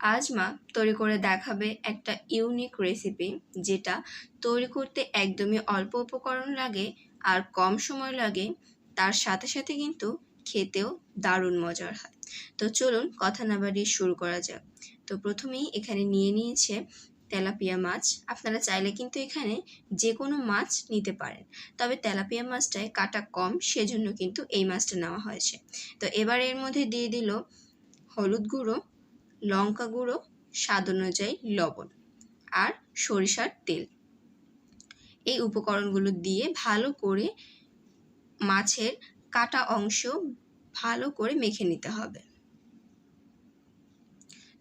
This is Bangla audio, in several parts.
আজ মা তৈরি করে দেখাবে একটা ইউনিক রেসিপি যেটা তৈরি করতে একদমই অল্প উপকরণ লাগে আর কম সময় লাগে। তার সাথে সাথে কিন্তু খেতেও দারুণ মজার হয়। তো চলুন কথা না বাড়িয়ে শুরু করা যাক। তো প্রথমেই এখানে নিয়ে নিয়েছে তেলাপিয়া মাছ। আপনারা চাইলে কিন্তু এখানে যে কোনো মাছ নিতে পারেন। তবে তেলাপিয়া মাছটায় কাটা কম, সেজন্য কিন্তু এই মাছটা নেওয়া হয়েছে। তো এবার এর মধ্যে দিয়ে দিল হলুদ গুঁড়ো লঙ্কা গুঁড়ো, স্বাদ অনুযায়ী লবণ আর সরিষার তেল। এই উপকরণগুলো দিয়ে ভালো করে মাছের কাটা অংশ ভালো করে মেখে নিতে হবে।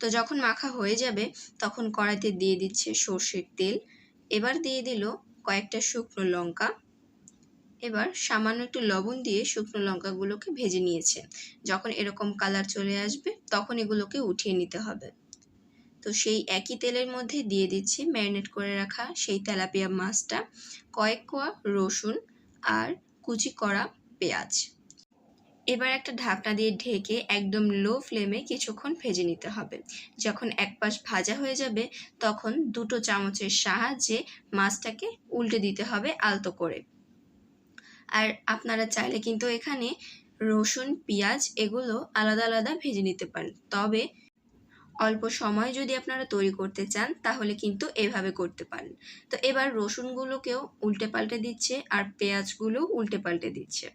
তো যখন মাখা হয়ে যাবে, তখন কড়াইতে দিয়ে দিচ্ছে সর্ষের তেল। এবার দিয়ে দিল কয়েকটা শুকনো লঙ্কা। এবার সামান্য একটু লবণ দিয়ে শুকনো লঙ্কাগুলোকে ভেজে নিয়েছে। যখন এরকম কালার চলে আসবে, তখন এগুলোকে উঠিয়ে নিতে হবে। তো সেই একই তেলের মধ্যে দিয়ে দিচ্ছি ম্যারিনেট করে রাখা সেই তেলাপিয়া মাছটা, কয়েক কোয়া রসুন আর কুচি করা পেঁয়াজ। এবার একটা ঢাকনা দিয়ে ঢেকে একদম লো ফ্লেমে কিছুক্ষণ ভেজে নিতে হবে। যখন এক পাশ ভাজা হয়ে যাবে, তখন দুটো চামচের সাহায্যে মাছটাকে উল্টে দিতে হবে আলতো করে। আর আপনারা চাইলে কিন্তু এখানে রসুন, পেঁয়াজ এগুলো আলাদা আলাদা ভেজে নিতে পারেন। তবে অল্প সময় যদি আপনারা তৈরি করতে চান, তাহলে কিন্তু এভাবে করতে পারেন। তো এবার রসুনগুলোকেও উল্টে পাল্টে দিচ্ছে আর পেঁয়াজগুলো উল্টে পাল্টে দিচ্ছে।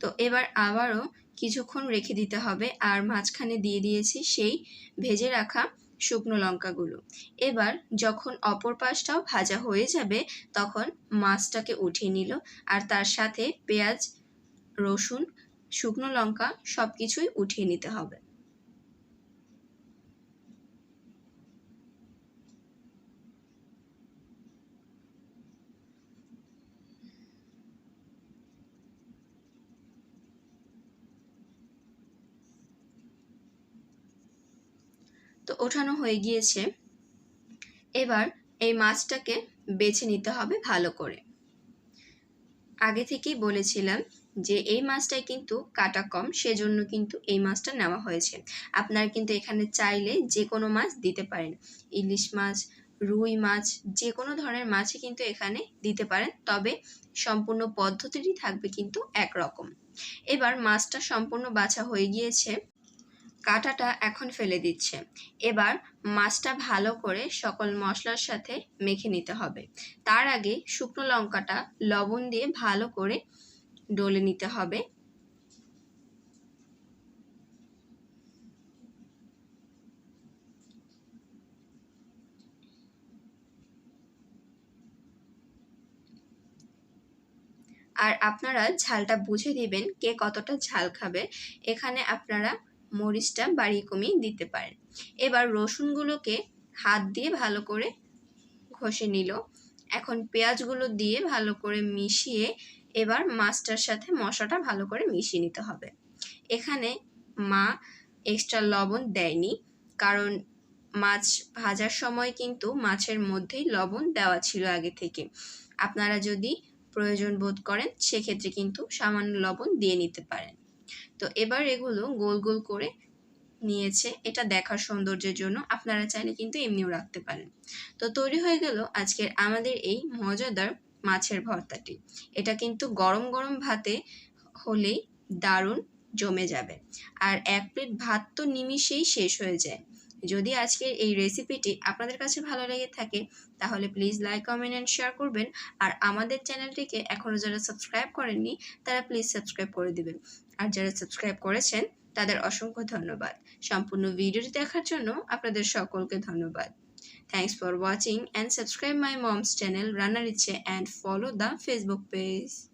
তো এবার আবারও কিছুক্ষণ রেখে দিতে হবে আর মাঝখানে দিয়ে দিয়েছি সেই ভেজে রাখা শুকনো লঙ্কাগুলো। এবার যখন অপর পাশটাও ভাজা হয়ে যাবে, তখন মাছটাকে উঠিয়ে নিল আর তার সাথে পেঁয়াজ, রসুন, শুকনো লঙ্কা সব কিছুই উঠিয়ে নিতে হবে। ওঠানো হয়ে গিয়েছে। এবার এই মাছটাকে বেছে নিতে হবে ভালো করে। আগে থেকেই বলেছিলাম যে এই মাছটায় কিন্তু কাটা কম, সেজন্য কিন্তু এই মাছটা নেওয়া হয়েছে। আপনারা কিন্তু এখানে চাইলে যে কোনো মাছ দিতে পারেন। ইলিশ মাছ, রুই মাছ, যে কোনো ধরনের মাছই কিন্তু এখানে দিতে পারেন, তবে সম্পূর্ণ পদ্ধতিটি থাকবে কিন্তু একরকম। এবার মাছটা সম্পূর্ণ বাছা হয়ে গিয়েছে। কাঁটাটা এখন ফেলে দিচ্ছে। এবার মাছটা ভালো করে সকল মশলার সাথে মেখে নিতে হবে। তার আগে শুকনো লঙ্কাটা লবণ দিয়ে ভালো করে ডলে নিতে হবে। আর আপনারা ঝালটা বুঝে দিবেন কে কতটা ঝাল খাবে। এখানে আপনারা মরিচটা বাড়িয়ে কমিয়ে দিতে পারেন। এবার রসুনগুলোকে হাত দিয়ে ভালো করে ঘষে নিল। এখন পেঁয়াজগুলো দিয়ে ভালো করে মিশিয়ে এবার মাছটার সাথে মশলাটা ভালো করে মিশিয়ে নিতে হবে। এখানে মা এক্সট্রা লবণ দেয়নি, কারণ মাছ ভাজার সময় কিন্তু মাছের মধ্যেই লবণ দেওয়া ছিল আগে থেকে। আপনারা যদি প্রয়োজন বোধ করেন, সেক্ষেত্রে কিন্তু সামান্য লবণ দিয়ে নিতে পারেন। তো এবার এগুলো গোল গোল করে নিয়েছে। এটা দেখার সৌন্দর্যের জন্য আপনারা চাইলে কিন্তু এমনিও রাখতে পারেন। তো তৈরি হয়ে গেল আজকের আমাদের এই মজাদার মাছের ভর্তাটি। এটা কিন্তু গরম গরম ভাতে হলেই দারুণ জমে যাবে। আর এক প্লেট ভাত তো নিমিষেই শেষ হয়ে যায়। যদি আজকের এই রেসিপিটি আপনাদের কাছে ভালো লেগে থাকে, তাহলে please like comment and share করবেন। আর আমাদের চ্যানেলটিকে এখনও যারা সাবস্ক্রাইব করেননি, তারা প্লিজ সাবস্ক্রাইব করে দিবেন। আর যারা সাবস্ক্রাইব করেছেন, তাদের অসংখ্য ধন্যবাদ। সম্পূর্ণ ভিডিওটি দেখার জন্য আপনাদের সকলকে ধন্যবাদ। Thanks for watching and subscribe my mom's channel রান্নার ইচ্ছে and follow the Facebook page